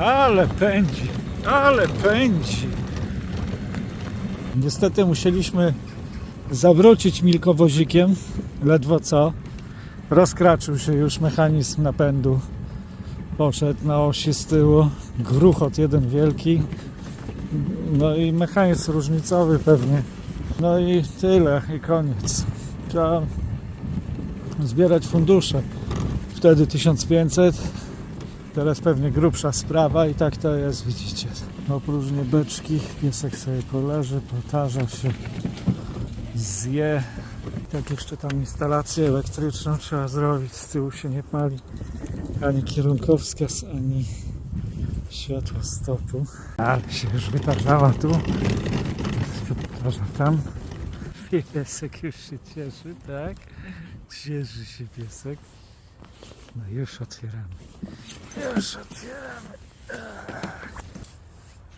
Ale pędzi, ale pędzi. Niestety musieliśmy zawrócić milkowozikiem, ledwo co. Rozkraczył się już mechanizm napędu. Poszedł na osi z tyłu. Gruchot jeden wielki. No i mechanizm różnicowy pewnie. No i tyle, i koniec. Trzeba zbierać fundusze. Wtedy 1500, teraz pewnie grubsza sprawa i tak to jest, widzicie. Opróżnie beczki, piesek sobie poleży, potarza się, zje. Tak jeszcze tam instalację elektryczną trzeba zrobić, z tyłu się nie pali ani kierunkowskaz, ani światło stopu. Ale się już wytarzała tu, się potarza tam. Piesek już się cieszy, tak? Cieszy się piesek. No już otwieramy. Już otwieramy.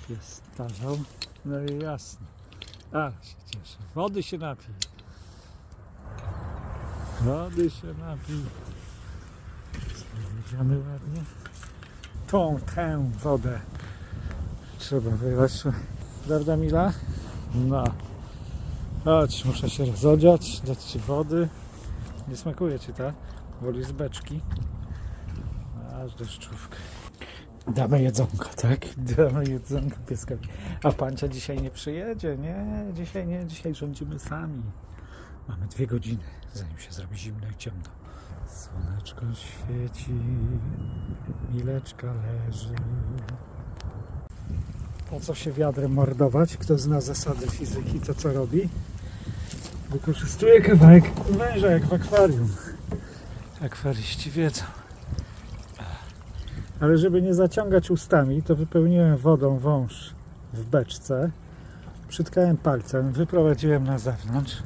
Pies tarzał. No i jasne. Ale się cieszy. Wody się napij. Wody się napij. Powiedziane ładnie. Tą, tę wodę trzeba wylać. Prawda Mila? No. Chodź, muszę się rozodziać, dać Ci wody. Nie smakuje Ci ta? Woli z beczki. Aż deszczówkę. Damy jedzonko, tak? Damy jedzonko pieskowi. A pancia dzisiaj nie przyjedzie, nie? Dzisiaj nie, dzisiaj rządzimy sami. Mamy dwie godziny, zanim się zrobi zimno i ciemno. Słoneczko świeci, Mileczka leży. Po co się wiadrem mordować? Kto zna zasady fizyki, to co robi? Wykorzystuje kawałek węża jak w akwarium. Akwaryści wiedzą. Ale żeby nie zaciągać ustami, to wypełniłem wodą wąż w beczce. Przytkałem palcem, wyprowadziłem na zewnątrz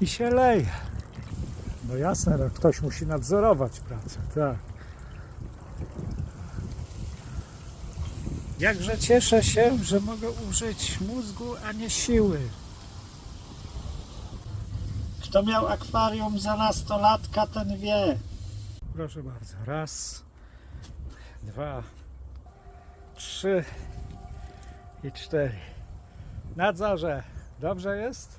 i się leje. No jasne, no, ktoś musi nadzorować pracę, tak. Jakże cieszę się, że mogę użyć mózgu, a nie siły. Kto miał akwarium za nastolatka, ten wie. Proszę bardzo. Raz, dwa, trzy i cztery. Nadzorze, dobrze jest?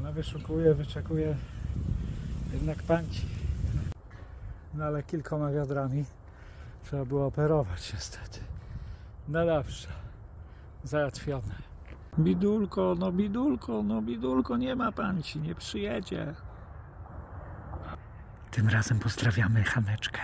Ona wyszukuje, wyczekuje jednak panci. No ale kilkoma wiadrami trzeba było operować niestety. No dobrze, załatwione. Bidulko, no bidulko, no bidulko, nie ma panci, nie przyjedzie. Tym razem pozdrawiamy Haneczkę.